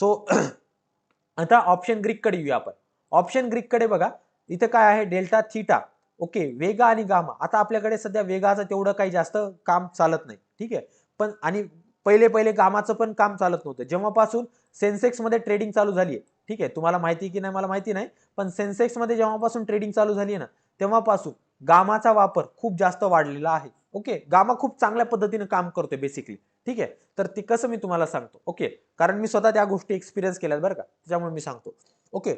So आता option ग्रीककडे येऊया आपण. ऑप्शन ग्रीककडे बघा इथं काय आहे? डेल्टा थिटा ओके वेगा आणि गामा आता आपल्याकडे सध्या वेगाचं तेवढं काही जास्त काम चालत नाही. ठीक आहे? पण आणि पहिले पहिले गामाचं पण काम चालत नव्हतं. जेव्हापासून सेन्सेक्समध्ये ट्रेडिंग चालू झाली आहे. ठीक आहे? तुम्हाला माहिती की नाही? मला माहिती नाही. पण सेन्सेक्समध्ये जेव्हापासून ट्रेडिंग चालू झाली आहे ना तेव्हापासून गामाचा वापर खूप जास्त वाढलेला आहे. ओके गामा खूप चांगल्या पद्धतीने काम करतोय बेसिकली ठीक आहे? तर ते कसं मी तुम्हाला सांगतो. ओके? कारण मी स्वतः त्या गोष्टी एक्सपिरियन्स केल्यात बरं का? त्याच्यामुळे मी सांगतो. ओके?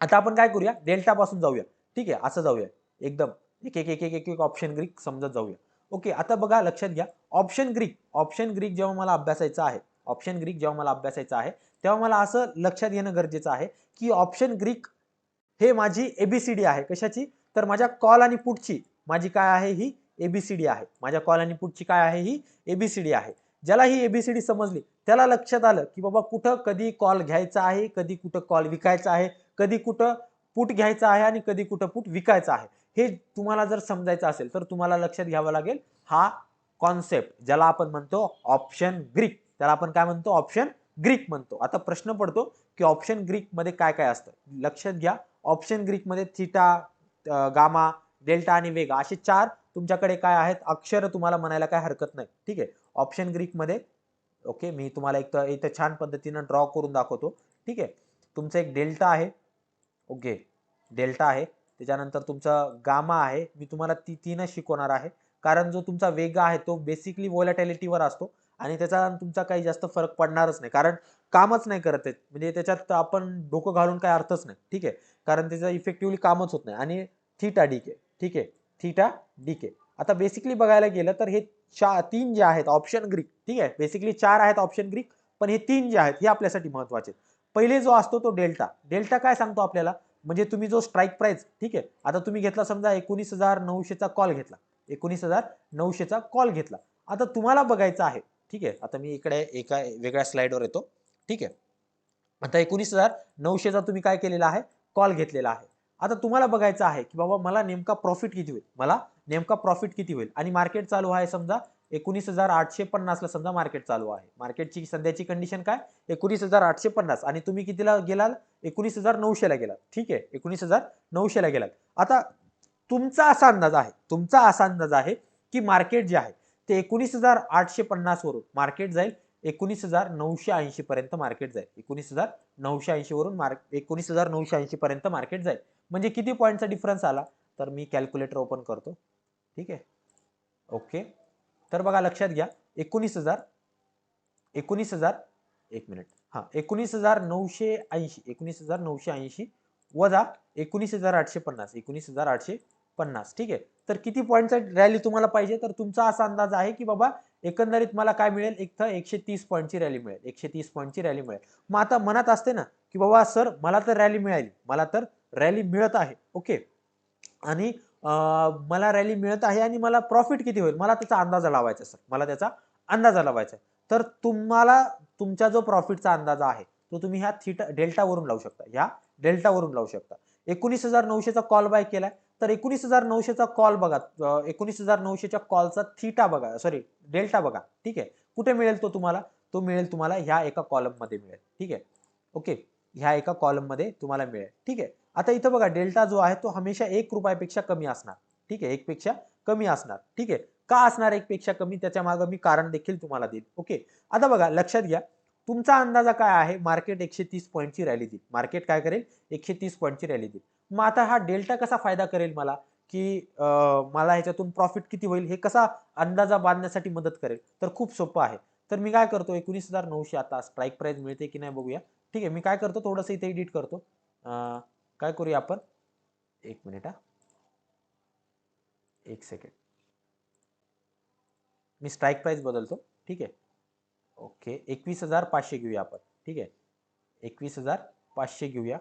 आता आपण काय करूया? डेल्टापासून जाऊया. ठीक आहे? असं जाऊया. एकदम. एक एक एक एक एक एक ऑप्शन ग्रीक समजत जाऊया. ओके? आता बघा लक्षात घ्या. ऑप्शन ग्रीक ऑप्शन ग्रीक जेव्हा मला अभ्यासायचं आहे ऑप्शन ग्रीक जेव्हा मला अभ्यासायचं आहे तेव्हा मला असं लक्षात घेणं गरजेचं आहे की ऑप्शन ग्रीक हे माझी एबीसीडी आहे. कशाची? तर माझ्या कॉल आणि पुटची माझी काय आहे ही? एबीसीडी आहे. माझ्या कॉल आणि पुटची काय आहे ही? एबीसीडी आहे. ज्याला ही एबीसीडी समजली त्याला लक्षात आलं की बाबा कुठं कधी कॉल घ्यायचा आहे कधी कुठं कॉल विकायचा आहे कधी कुठं पुट घ्यायचा आहे आणि कधी कुठं पुट विकायचा आहे. हे तुम्हाला जर समजायचं असेल तर तुम्हाला लक्षात घ्यावं लागेल हा कॉन्सेप्ट ज्याला आपण म्हणतो ऑप्शन ग्रीक त्याला आपण काय म्हणतो? ऑप्शन ग्रीक म्हणतो. आता प्रश्न पडतो की ऑप्शन ग्रीकमध्ये काय काय असतं? लक्षात घ्या ऑप्शन ग्रीकमध्ये थिटा गामा डेल्टा आणि वेगा असे चार तुमच्याकडे काय आहेत? अक्षर तुम्हाला म्हणायला काय हरकत नाही. ठीक आहे? ऑप्शन ग्रीकमध्ये. ओके मी तुम्हाला एक इथं छान पद्धतीनं ड्रॉ करून दाखवतो. ठीक आहे? तुमचं एक डेल्टा आहे. ओके डेल्टा आहे. त्याच्यानंतर तुमचं गामा आहे. मी तुम्हाला ती तीनच शिकवणार आहे. कारण जो तुमचा वेगा आहे तो बेसिकली वॉलॅटॅलिटीवर असतो. आणि त्याचा तुमचा काही जास्त फरक पडणारच नाही. कारण कामच नाही करत आहेत म्हणजे त्याच्यात आपण डोकं घालून काय अर्थच नाही. ठीक आहे? कारण त्याचं इफेक्टिव्हली कामच होत नाही. आणि थीटा डी के ठीक आहे? थीटा डी के आता बेसिकली बघायला गेलं तर हे चा तीन जे आहेत ऑप्शन ग्रीक ठीक आहे? बेसिकली चार आहेत ऑप्शन ग्रीक पण हे तीन जे आहेत हे आपल्यासाठी महत्त्वाचे आहेत. पहिले जो असतो तो डेल्टा. डेल्टा काय सांगतो आपल्याला? म्हणजे तुम्ही जो स्ट्राईक प्राइस ठीक आहे? आता तुम्ही घेतला समजा एकोणीस हजार नऊशेचा कॉल घेतला. एकोणीस हजार नऊशेचा कॉल घेतला. आता तुम्हाला बघायचं आहे ठीक आहे? आता मी इकडे एका वेगळ्या स्लाइडवर येतो ठीक आहे? आता एकोणीस हजार नऊशेचा तुम्ही काय केलेला आहे? कॉल घेतलेला आहे. आता तुम्हाला बघायचं आहे की बाबा मला नेमका प्रॉफिट किती होईल? मला नेमका प्रॉफिट किती होईल? आणि मार्केट चालू आहे समजा एकोणीस हजार आठशे पन्नासला समजा मार्केट चालू आहे. मार्केटची सध्याची कंडिशन काय? एकोणीस हजार आठशे पन्नास. आणि तुम्ही कितीला गेलाल? एकोणीस हजार नऊशेला गेलात. ठीक आहे? एकोणीस हजार नऊशेला गेलात. आता तुमचा असा अंदाज आहे तुमचा असा अंदाज आहे की मार्केट जे आहे ते एकोणीस हजार आठशे पन्नासवरून मार्केट जाईल एकोणीस हजार नऊशे ऐंशी पर्यंत मार्केट जाईल. एकोणीस हजार नऊशे ऐंशी वरून मार्क एकोणीस हजार नऊशे ऐंशी पर्यंत मार्केट जाईल. म्हणजे किती पॉईंटचा डिफरन्स आला? तर मी कॅल्क्युलेटर ओपन करतो. ठीक आहे? ओके तर बघा लक्षात घ्या. एकोणीस हजार एकोणीस हजार एक मिनिट हां एकोणीस हजार नऊशे ऐंशी एकोणीस हजार नऊशे ऐंशी वजा एकोणीस हजार आठशे पन्नास एकोणीस हजार आठशे पन्नास. ठीक आहे? तर किती पॉईंटचा रॅली तुम्हाला पाहिजे. तर तुमचा असा अंदाज आहे की बाबा एकंदरीत मला काय मिळेल? एक तर एकशे तीस पॉईंटची रॅली मिळेल. एकशे तीस पॉईंटची रॅली मिळेल. मग आता मनात असते ना की बाबा सर मला तर रॅली मिळाली. मला तर रॅली मिळत आहे. ओके आणि मला रॅली मिळत आहे आणि मला प्रॉफिट किती होईल? मला त्याचा अंदाजा लावायचा सर मला त्याचा अंदाजा लावायचा आहे. तर तुम्हाला तुमचा जो प्रॉफिटचा अंदाजा आहे तो तुम्ही ह्या थिटा डेल्टावरून लावू शकता. ह्या डेल्टावरून लावू शकता. एकोणीस हजार नऊशेचा कॉल बाय केलाय. तर एकोणीस हजार नऊशेचा कॉल बघा. एकोणीस हजार नऊशेच्या कॉलचा थिटा बघा. सॉरी डेल्टा बघा. ठीक आहे? कुठे मिळेल तो तुम्हाला? तो मिळेल तुम्हाला ह्या एका कॉलममध्ये मिळेल. ठीक आहे? ओके ह्या एका कॉलममध्ये तुम्हाला मिळेल. ठीक आहे? आता इथं बघा डेल्टा जो आहे तो हमेशा एक रुपयापेक्षा कमी असणार. ठीक आहे एकपेक्षा कमी असणार. ठीक आहे का असणार एकपेक्षा कमी? त्याच्या मागं मी कारण देखील तुम्हाला देईल ओके आता बघा लक्षात घ्या. तुमचा अंदाजा काय आहे? मार्केट एकशे तीस पॉईंटची रॅली देईल. मार्केट काय करेल? एकशे तीस पॉईंटची रॅली देईल. मग आता हा डेल्टा कसा फायदा करेल मला? की मला ह्याच्यातून प्रॉफिट किती होईल? हे कसा अंदाजा बांधण्यासाठी मदत करेल? तर खूप सोपं आहे. तर मी काय करतो? एकोणीस हजार नऊशे आता स्ट्राईक प्राईस मिळते की नाही बघूया. ठीक आहे मी काय करतो? थोडंसं इथे एडिट करतो. काय करूया आपण? एक मिनिट हा. एक सेकंड मी स्ट्राईक प्राईस बदलतो. ठीक आहे? ओके एकवीस हजार पाचशे घेऊया आपण. ठीक आहे? एकवीस हजार पाचशे घेऊया.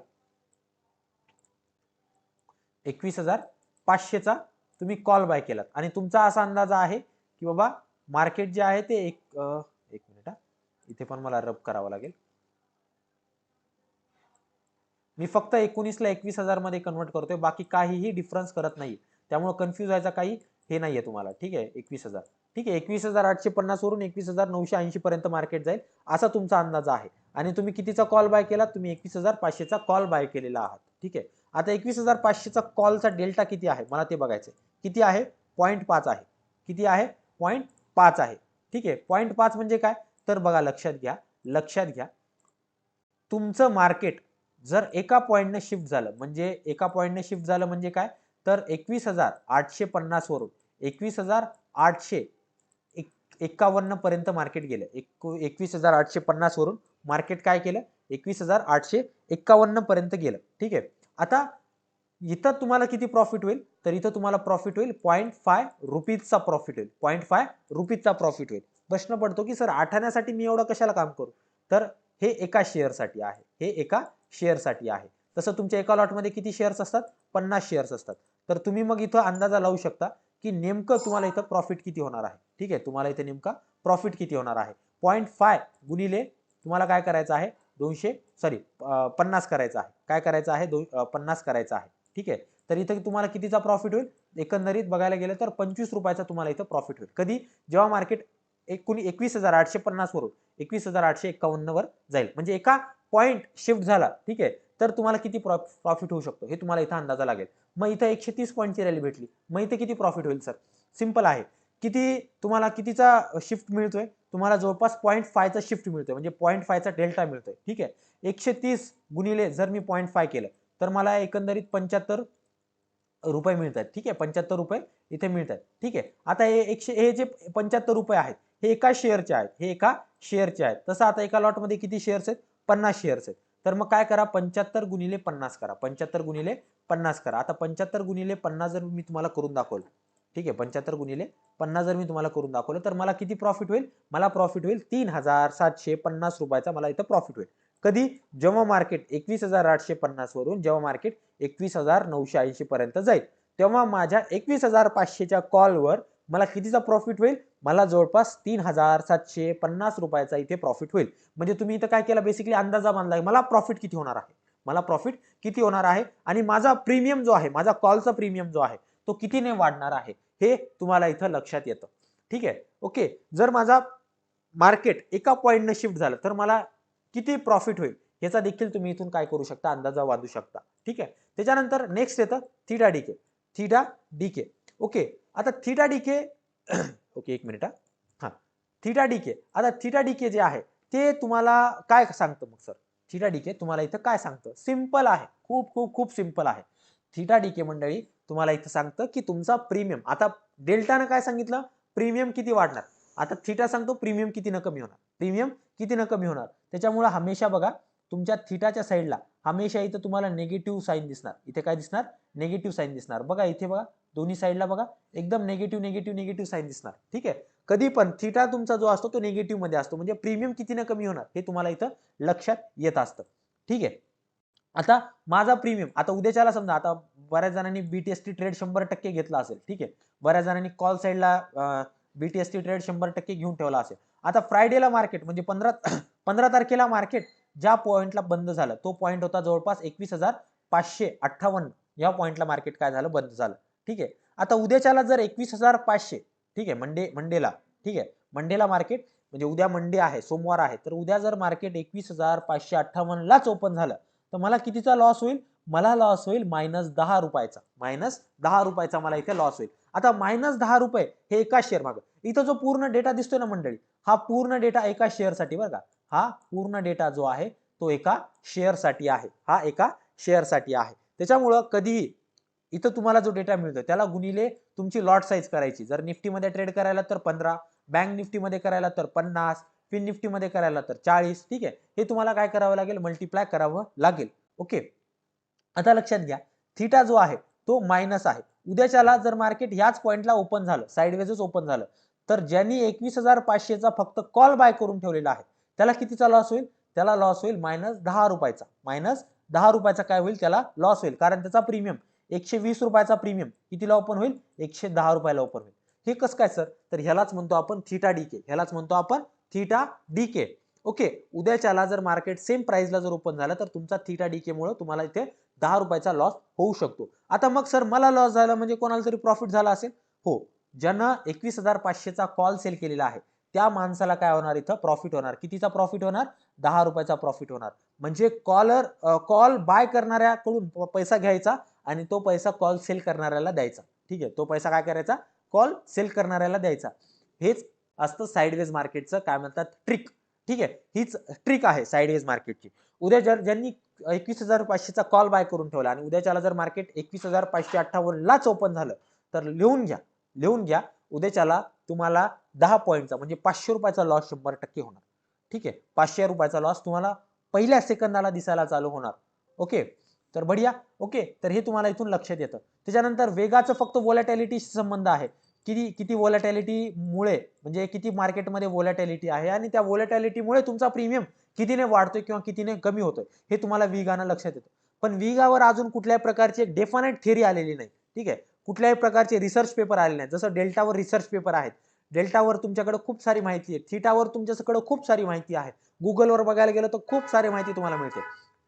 एकवीस हजार पाचशेचा तुम्ही कॉल बाय केलात. आणि तुमचा असा अंदाज आहे की बाबा मार्केट जे आहे ते एक एक मिनिट हा. इथे पण मला रब करावं लागेल. मी फक्त एकोणीसला एकवीस हजारमध्ये कन्वर्ट करतोय बाकी काहीही डिफरन्स करत नाही. त्यामुळे कन्फ्यूज व्हायचा काही हे नाहीये तुम्हाला ठीक आहे? एकवीस हजार. ठीक आहे एकवीस हजार आठशे पन्नास वरून एकवीस हजार नऊशे ऐंशी पर्यंत मार्केट जाईल असा तुमचा अंदाज आहे. आणि तुम्ही कितीचा कॉल बाय केला? तुम्ही एकवीस हजार पाचशेचा कॉल बाय केलेला आहात ठीक आहे? आता एकवीस हजार पाचशेचा कॉलचा डेल्टा किती आहे? मला ते बघायचं आहे. किती आहे? पॉईंट पाच आहे. किती आहे? पॉईंट पाच आहे. ठीक आहे पॉईंट पाच म्हणजे काय? तर बघा लक्षात घ्या लक्षात घ्या. तुमचं मार्केट जर एका पॉईंटनं शिफ्ट झालं म्हणजे एका पॉईंटने शिफ्ट झालं म्हणजे काय? तर एकवीस हजार आठशे पन्नासवरून एकवीस हजार आठशे एक एक्कावन्नपर्यंत मार्केट गेलं. एक एकवीस हजार आठशे पन्नासवरून मार्केट काय केलं? एकवीस हजार आठशे एक्कावन्नपर्यंत गेलं. ठीक आहे? आता इथं तुम्हाला किती प्रॉफिट होईल? तर इथं तुम्हाला प्रॉफिट होईल पॉईंट फाय रुपीजचा प्रॉफिट होईल. पॉईंट फाय रुपीजचा प्रॉफिट होईल. प्रश्न पडतो की सर आठाण्यासाठी मी एवढं कशाला काम करू? तर हे एका शेअरसाठी आहे. हे एका शेअरसाठी आहे. तसं तुमच्या एका लॉटमध्ये किती शेअर्स असतात? पन्नास शेअर्स असतात. तर तुम्ही मग इथं अंदाजा लावू शकता की नेमकं तुम्हाला इथं प्रॉफिट किती होणार आहे. ठीक आहे? तुम्हाला इथे नेमका प्रॉफिट किती होणार आहे. पॉईंट फाय गुणिले तुम्हाला काय करायचं आहे? दोनशे सॉरी पन्नास करायचं आहे. काय करायचं आहे? दोन पन्नास करायचं आहे. ठीक आहे? तर इथं तुम्हाला कितीचा प्रॉफिट होईल? एकंदरीत बघायला गेलं तर पंचवीस रुपयाचा तुम्हाला इथं प्रॉफिट होईल. कधी? जेव्हा मार्केट एकोणी एकवीस हजार आठशे पन्नास वरून एकवीस हजार आठशे एक्कावन्न वर जाईल. म्हणजे एका पॉईंट शिफ्ट झाला ठीक आहे? तर तुम्हाला किती प्रॉफिट होऊ शकतो? हे तुम्हाला इथं अंदाजा लागेल. मग इथं एकशे तीस पॉईंटची रॅली भेटली. मग इथे किती प्रॉफिट होईल सर सिंपल आहे. किती तुम्हाला कितीचा शिफ्ट मिळतोय? तुम्हाला जवळपास पॉईंट फायचा शिफ्ट मिळतोय. म्हणजे पॉईंट फायचा डेल्टा मिळतोय ठीक आहे? एकशे तीस गुणिले जर मी पॉईंट फाय केलं तर मला एकंदरीत पंच्याहत्तर रुपये मिळतात. ठीक आहे? पंच्याहत्तर रुपये इथे मिळतात. ठीक आहे? आता हे एकशे हे जे पंच्याहत्तर रुपये आहेत हे एका शेअरचे आहेत. हे एका शेअरचे आहेत. तसं आता एका लॉटमध्ये किती शेअर्स आहेत? पन्नास शेअर्स आहेत. तर मग काय करा? पंच्याहत्तर गुणिले पन्नास करा. पंच्याहत्तर गुणिले पन्नास करा. आता पंच्याहत्तर गुणिले पन्नास जर मी तुम्हाला करून दाखवलं. ठीक आहे? पंच्याहत्तर गुणिले पन्नास जर मी तुम्हाला करून दाखवलं तर मला किती प्रॉफिट होईल? मला प्रॉफिट होईल तीन हजार सातशे पन्नास रुपयाचा मला इथं प्रॉफिट होईल. कधी? जेव्हा मार्केट एकवीस हजार आठशे पन्नास वरून जेव्हा मार्केट एकवीस हजार नऊशे ऐंशी पर्यंत जाईल. तेव्हा माझ्या एकवीस हजार पाचशेच्या कॉलवर मला कितीचा प्रॉफिट होईल? मला जवळपास तीन हजार सातशे पन्नास रुपयाचा इथे प्रॉफिट होईल. म्हणजे तुम्ही इथं काय केलं? बेसिकली अंदाजा बांधलाय मला प्रॉफिट किती होणार आहे? मला प्रॉफिट किती होणार आहे? आणि माझा प्रीमियम जो आहे माझा कॉलचा प्रीमियम जो आहे तो कितीने वाढणार आहे? हे तुम्हाला इथं लक्षात येतं. ठीक आहे? ओके जर माझा मार्केट एका पॉईंटनं शिफ्ट झालं तर मला किती प्रॉफिट होईल? याचा देखील तुम्ही इथून काय करू शकता? अंदाजा बांधू शकता. ठीक आहे? त्याच्यानंतर नेक्स्ट येतं theta DK theta DK okay आता थिटा डीके ओके एक मिनिट हा. थिटा डीके आता थिटा डीके जे आहे ते तुम्हाला काय सांगतं मग सर थिटा डीके तुम्हाला इथं काय सांगतं? सिंपल आहे. खूप खूप खूप सिंपल आहे. थिटा डीके मंडळी तुम्हाला इथं सांगतं की तुमचा प्रीमियम आता डेल्टानं काय सांगितलं? प्रीमियम किती वाढणार? आता थिटा सांगतो प्रीमियम किती न कमी होणार? प्रीमियम किती न कमी होणार? त्याच्यामुळे हमेशा बघा तुमच्या थिटाच्या साईडला हमेशा इथं तुम्हाला नेगेटिव्ह साईन दिसणार. इथे काय दिसणार? नेगेटिव्ह साईन दिसणार. बघा इथे बघा दोन्ही साईडला बघा एकदम नेगेटिव्ह नेगेटिव्ह नेगेटिव्ह साईन दिसणार. ठीक आहे? कधी पण थिटा तुमचा जो असतो तो नेगेटिव्हमध्ये असतो. म्हणजे प्रीमियम किती न कमी होणार हे तुम्हाला इथं लक्षात येत असतं. ठीक आहे? आता माझा प्रीमियम आता उद्याच्याला समजा आता बऱ्याच जणांनी बीटीएसटी ट्रेड शंभर टक्के घेतला असेल. ठीक आहे? बऱ्याच जणांनी कॉल साईडला बीटीएसटी ट्रेड शंभर टक्के घेऊन ठेवला असेल. आता फ्रायडेला मार्केट म्हणजे पंधरा पंधरा तारखेला मार्केट ज्या पॉईंटला बंद झालं तो पॉईंट होता जवळपास एकवीस हजार पाचशे अठ्ठावन्न. या पॉईंटला मार्केट काय झालं? बंद झालं. ठीक आहे? आता उद्याच्याला जर एकवीस हजार पाचशे ठीक आहे मंडे मंडेला ठीक आहे मंडेला मार्केट म्हणजे उद्या मंडे आहे सोमवार आहे तर उद्या जर मार्केट एकवीस हजार पाचशे अठ्ठावन्नलाच ओपन झालं तर मला कितीचा लॉस होईल? मला लॉस होईल मायनस दहा रुपयाचा. मायनस दहा रुपयाचा मला इथे लॉस होईल. आता मायनस दहा रुपये हे एका शेअर मागं. इथं जो पूर्ण डेटा दिसतोय ना मंडळी हा पूर्ण डेटा एका शेअरसाठी बरं का. हा पूर्ण डेटा जो आहे तो एका शेअरसाठी आहे. हा एका शेअरसाठी आहे. त्याच्यामुळं कधीही इथं तुम्हाला जो डेटा मिळतो त्याला गुणिले तुमची लॉट साईज करायची. जर निफ्टीमध्ये ट्रेड करायला तर पंधरा बँक निफ्टीमध्ये करायला तर पन्नास फिन निफ्टीमध्ये करायला तर चाळीस ठीक आहे? हे तुम्हाला काय करावं लागेल? मल्टिप्लाय करावं लागेल. ओके आता लक्षात घ्या. थिटा जो आहे तो मायनस आहे. उद्याच्याला जर मार्केट ह्याच पॉईंटला ओपन झालं साईडवेजच ओपन झालं तर ज्यांनी एकवीस हजार पाचशेचा फक्त कॉल बाय करून ठेवलेला आहे त्याला कितीचा लॉस होईल? त्याला लॉस होईल मायनस दहा रुपयाचा. मायनस दहा रुपयाचा काय होईल? त्याला लॉस होईल. कारण त्याचा प्रीमियम एकशे वीस रुपयाचा प्रीमियम कितीला ओपन होईल? एकशे दहा रुपयाला ओपन होईल. हे कसं काय सर तर ह्यालाच म्हणतो आपण थिटा डीके ह्यालाच म्हणतो आपण थिटा डीके ओके उद्याच्याला जर मार्केट सेम प्राइसला जर ओपन झालं तर तुमचा थिटा डी मुळे तुम्हाला इथे दहा रुपयाचा लॉस होऊ शकतो. आता मग सर मला लॉस झाला म्हणजे कोणाला तरी प्रॉफिट झाला असेल? हो ज्यानं एकवीस हजार पाचशेचा कॉल सेल केलेला आहे त्या माणसाला काय होणार इथं? प्रॉफिट होणार. कितीचा प्रॉफिट होणार? दहा रुपयाचा प्रॉफिट होणार. म्हणजे कॉलर कॉल बाय करणाऱ्याकडून प- पैसा घ्यायचा आणि तो पैसा कॉल सेल करणाऱ्याला द्यायचा. ठीक आहे? तो पैसा काय करायचा? कॉल सेल करणाऱ्याला द्यायचा. हेच असतं साईडवेज मार्केटचं काय म्हणतात? ट्रिक ठीक आहे? हीच ट्रिक आहे साईडवेज मार्केटची उद्या जर ज्यांनी एकवीस हजार पाचशेचा कॉल बाय करून ठेवला आणि उद्याच्याला जर मार्केट एकवीस हजार पाचशे अठ्ठावन्नलाच ओपन झालं तर लिहून घ्या. लिहून घ्या. उद्याच्याला तुम्हाला दहा पॉईंटचा म्हणजे पाचशे रुपयाचा लॉस शंभर टक्के होणार. ठीक आहे? पाचशे रुपयाचा लॉस तुम्हाला पहिल्या सेकंदाला दिसायला चालू होणार. ओके तर बढिया. ओके तर हे तुम्हाला इथून लक्षात येतं. त्याच्यानंतर वेगाचं फक्त वॉलॅटॅलिटीशी संबंध आहे. किती किती वॉलॅटॅलिटीमुळे म्हणजे किती मार्केटमध्ये वॉलॅटॅलिटी आहे आणि त्या वॉलॅटॅलिटीमुळे तुमचा प्रीमियम कितीने वाढतोय किंवा कितीने कमी होतोय हे तुम्हाला विगानं लक्षात येतं. पण विगावर अजून कुठल्याही प्रकारची एक डेफानेट थेरी आलेली नाही. ठीक आहे? कुठल्याही प्रकारचे रिसर्च पेपर आलेले नाही जसं डेल्टावर रिसर्च पेपर आहेत. डेल्टावर तुमच्याकडे खूप सारी माहिती आहे. थिटावर तुमच्याकडे खूप सारी माहिती आहे. गुगलवर बघायला गेलं तर खूप सारी माहिती तुम्हाला मिळते.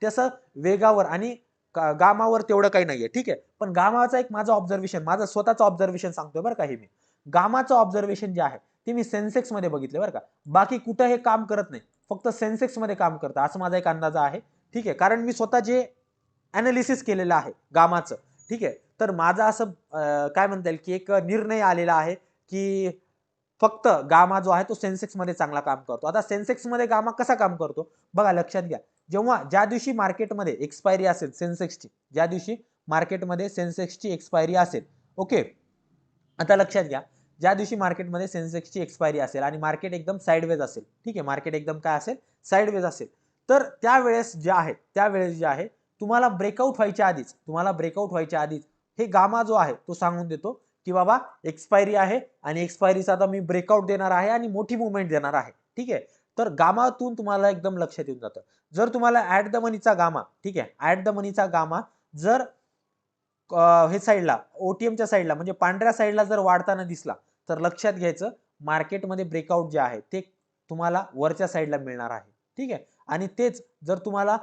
तसं वेगावर आणि का- गामावर तेवढं काही नाहीये. ठीक आहे? पण गामाचा एक माझं ऑब्झर्वेशन माझं स्वतःचं ऑब्झर्वेशन सांगतोय बरं का हे मी. गामाचं ऑब्झर्वेशन जे आहे ते मी सेन्सेक्समध्ये बघितलं बरं का. बाकी कुठं हे काम करत नाही. फक्त सेन्सेक्समध्ये काम करतं. असं माझा एक अंदाज आहे. ठीक आहे? कारण मी स्वतः जे अनालिसिस केलेलं आहे गामाचं. ठीक आहे? तर माझा असं काय म्हणता येईल की एक निर्णय आलेला आहे की फक्त गामा जो आहे तो सेन्सेक्समध्ये चांगला काम करतो. आता सेन्सेक्समध्ये गामा कसा काम करतो? बघा लक्षात घ्या. जेव्हा ज्या दिवशी मार्केटमध्ये एक्सपायरी असेल सेन्सेक्सची ज्या दिवशी मार्केटमध्ये सेन्सेक्सची एक्सपायरी असेल ओके? आता लक्षात घ्या. ज्या दिवशी मार्केटमध्ये सेन्सेक्सची एक्सपायरी असेल आणि मार्केट एकदम साईडवेज असेल ठीक आहे? मार्केट एकदम काय असेल? साईडवेज असेल. तर त्यावेळेस जे आहे त्यावेळेस जे आहे तुम्हाला ब्रेकआउट व्हायच्या आधीच तुम्हाला ब्रेकआउट व्हायच्या आधीच हे गामा जो आहे तो सांगून देतो की बाबा एक्सपायरी आहे आणि एक्सपायरीचा आता मी ब्रेकआउट देणार आहे आणि मोठी मुवमेंट देणार आहे. ठीक आहे? तर गामातून तुम्हाला एकदम लक्षात येऊन जातं. जर तुम्हाला ऍट द मनीचा गामा ठीक आहे? ऍट द मनीचा गामा जर हे साईडला ओटीएमच्या साईडला म्हणजे पांढऱ्या साईडला जर वाढताना दिसला तर लक्षात घ्यायचं मार्केटमध्ये ब्रेकआउट जे आहे ते तुम्हाला वरच्या साईडला मिळणार आहे. ठीक आहे? आणि तेच जर तुम्हाला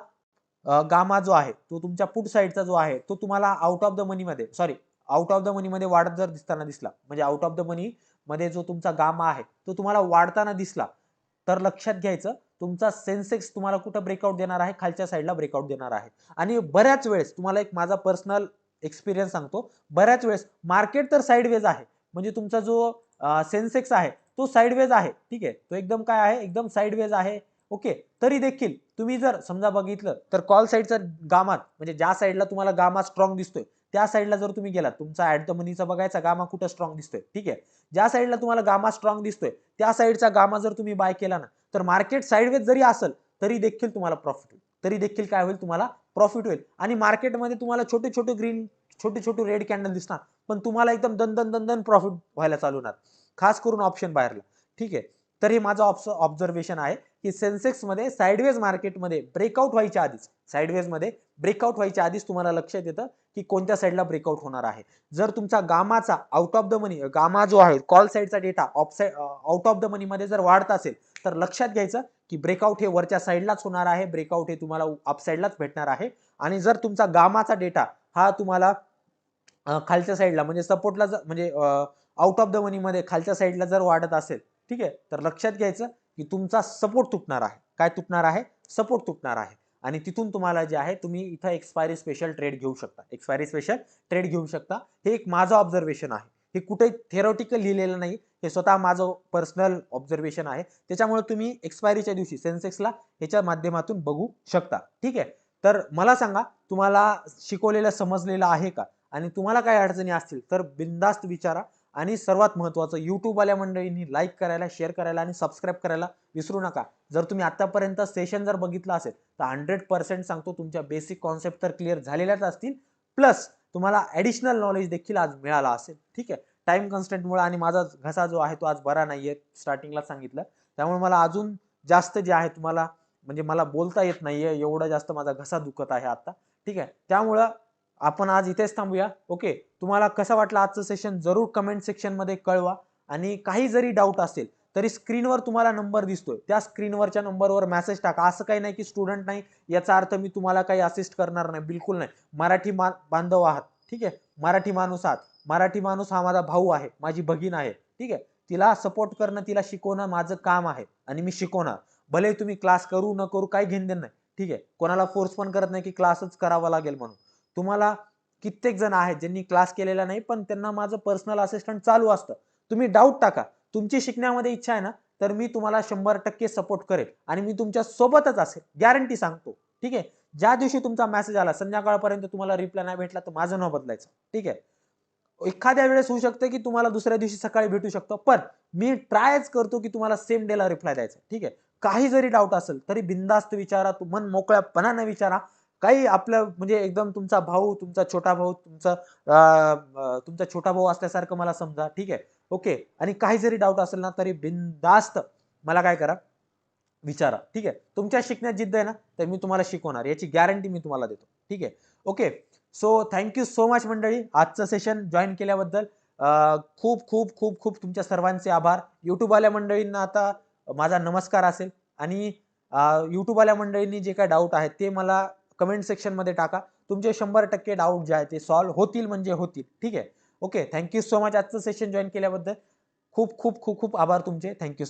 गामा जो आहे तो तुमच्या पुट साईडचा जो आहे तो तुम्हाला आउट ऑफ द मनीमध्ये सॉरी आउट ऑफ द मनीमध्ये वाढत जर दिसताना दिसला म्हणजे आउट ऑफ द मनी मध्ये जो तुमचा गामा आहे तो तुम्हाला वाढताना दिसला तर लक्षात घ्यायचं तुमचा सेन्सेक्स तुम्हाला कुठं ब्रेकआउट देणार आहे खालच्या साईडला ब्रेकआउट देणार आहे. आणि बऱ्याच वेळेस तुम्हाला एक माझा पर्सनल एक्सपिरियन्स सांगतो बऱ्याच वेळेस मार्केट तर साईडवेज आहे म्हणजे तुमचा जो सेन्सेक्स आहे तो साईडवेज आहे ठीक आहे तो एकदम काय आहे एकदम साईडवेज आहे ओके तरी देखील तुम्ही जर समजा बघितलं तर कॉल साईडचा गामात म्हणजे ज्या साईडला तुम्हाला गामा स्ट्रॉंग दिसतोय त्या साईडला जर तुम्ही गेलात तुमचा ऍड द मनीचा बघायचा गामा कुठं स्ट्रॉंग दिसतोय ठीक आहे? ज्या साईडला तुम्हाला गामा स्ट्रॉंग दिसतोय त्या साईडचा गामा जर तुम्ही बाय केला ना तर मार्केट साईडवेज जरी असेल तरी देखील तुम्हाला प्रॉफिट होईल. तरी देखील काय होईल तुम्हाला प्रॉफिट होईल. आणि मार्केटमध्ये तुम्हाला छोटे छोटे ग्रीन छोटे छोटे रेड कॅन्डल दिसणार पण तुम्हाला एकदम दन दन दन दन प्रॉफिट व्हायला चालू होणार. खास करून ऑप्शन बाहेरला ठीक आहे? तर हे माझं ऑप्स ऑब्झर्वेशन आहे. की सेन्सेक्समध्ये साईडवेज मार्केटमध्ये ब्रेकआउट व्हायच्या आधीच साईडवेजमध्ये ब्रेकआउट व्हायच्या आधीच तुम्हाला लक्षात येतं की कोणत्या साईडला ब्रेकआउट होणार आहे. जर तुमचा गामाचा out of the money gamma जो आहे कॉल साईडचा data off side out of the मनीमध्ये जर वाढत असेल तर लक्षात घ्यायचं की ब्रेकआउट हे वरच्या साईडलाच होणार आहे ब्रेकआउट हे तुम्हाला अपसाईडलाच भेटणार आहे. आणि जर तुमचा गामाचा डेटा हा तुम्हाला खालच्या साईडला म्हणजे सपोर्टला म्हणजे आउट ऑफ द मनीमध्ये खालच्या साईडला जर वाढत असेल ठीक आहे तर लक्षात घ्यायचं की तुमचा सपोर्ट तुटणार आहे. काय तुटणार आहे? सपोर्ट तुटणार आहे. आणि तिथून तुम्हाला जे आहे तुम्ही इथं एक्सपायरी स्पेशल ट्रेड घेऊ शकता. एक्सपायरी स्पेशल ट्रेड घेऊ शकता. हे एक माझं ऑब्झर्वेशन आहे. हे कुठे थेरोटिकल लिहिलेलं नाही. हे स्वतः माझं पर्सनल ऑब्झर्वेशन आहे. त्याच्यामुळे तुम्ही एक्सपायरीच्या दिवशी सेन्सेक्सला ह्याच्या माध्यमातून बघू शकता. ठीक आहे? तर मला सांगा तुम्हाला शिकवलेलं समजलेलं आहे का? आणि तुम्हाला काय अडचणी असतील तर बिंदास्त विचारा. आणि सर्वात महत्त्वाचं यूट्यूबवाल्या मंडळींनी लाईक करायला शेअर करायला आणि सबस्क्राईब करायला विसरू नका. जर तुम्ही आत्तापर्यंत सेशन जर बघितलं असेल तर हंड्रेड पर्सेंट सांगतो तुमच्या बेसिक कॉन्सेप्ट तर क्लिअर झालेल्याच असतील. प्लस तुम्हाला ॲडिशनल नॉलेज देखील आज मिळाला असेल. ठीक आहे? टाईम कन्स्टंटमुळे आणि माझा घसा जो आहे तो आज बरा नाही आहे स्टार्टिंगला सांगितलं. त्यामुळे मला अजून जास्त जे आहे तुम्हाला म्हणजे मला बोलता येत नाही आहे एवढा जास्त माझा घसा दुखत आहे आत्ता ठीक आहे? त्यामुळं आपण आज इथेच थांबूया. ओके तुम्हाला कसं वाटलं आजचं सेशन जरूर कमेंट सेक्शनमध्ये कळवा. आणि काही जरी डाऊट असेल तरी स्क्रीनवर तुम्हाला नंबर दिसतोय. त्या स्क्रीनवरच्या नंबरवर मेसेज टाका. असं काही नाही की स्टुडंट नाही याचा अर्थ मी तुम्हाला काही असिस्ट करणार नाही. बिलकुल नाही. मराठी मा बांधव आहात. ठीक आहे? मराठी माणूस आहात. मराठी माणूस हा माझा भाऊ आहे. माझी भगीन आहे. ठीक आहे? तिला सपोर्ट करणं तिला शिकवणं माझं काम आहे. आणि मी शिकवणार. भले तुम्ही क्लास करू न करू काही घेणं नाही. ठीक आहे? कोणाला फोर्स पण करत नाही की क्लासच करावा लागेल म्हणून. तुम्हाला कित्येक जण आहेत ज्यांनी क्लास केलेला नाही पण त्यांना माझं पर्सनल असिस्टंट चालू असतं. तुम्ही डाऊट टाका. तुमची शिकण्यामध्ये इच्छा आहे ना तर मी तुम्हाला शंभर टक्के सपोर्ट करेल आणि मी तुमच्या सोबतच असेल. गॅरंटी सांगतो. ठीक आहे? ज्या दिवशी तुमचा मेसेज आला संध्याकाळपर्यंत तुम्हाला रिप्लाय नाही भेटला तर माझं नाव बदलायचं. ठीक आहे? एखाद्या वेळेस होऊ शकतं की तुम्हाला दुसऱ्या दिवशी सकाळी भेटू शकतो पण मी ट्रायच करतो की तुम्हाला सेम डेला रिप्लाय द्यायचा. ठीक आहे? काही जरी डाऊट असेल तरी बिंदास्त विचारा तू मन मोकळ्यापणानं विचारा. काही आपलं म्हणजे एकदम तुमचा भाऊ तुमचा छोटा भाऊ तुमचा तुमचा छोटा भाऊ असल्यासारखं मला समजा ठीक आहे? ओके. आणि काही जरी डाऊट असेल ना तरी बिनदास्त मला काय करा? विचारा ठीक आहे? तुमच्या शिकण्यात जिद्द आहे ना तर मी तुम्हाला शिकवणार. याची गॅरंटी मी तुम्हाला देतो ठीक आहे? Okay. So thank you so much मंडळी आजचं सेशन जॉईन केल्याबद्दल खूप खूप खूप खूप तुमच्या सर्वांचे आभार. यूट्यूबवाल्या मंडळींना आता माझा नमस्कार असेल आणि यूट्यूबवाल्या मंडळींनी जे काय डाऊट आहेत ते मला कमेंट सेक्शनमध्ये टाका. तुमचे शंभर टक्के डाऊट जे आहे ते सॉल्व्ह होतील म्हणजे होतील. ठीक आहे? Okay thank you so much आजचं सेशन जॉईन केल्याबद्दल खूप खूप खूप खूप आभार तुमचे. थँक्यू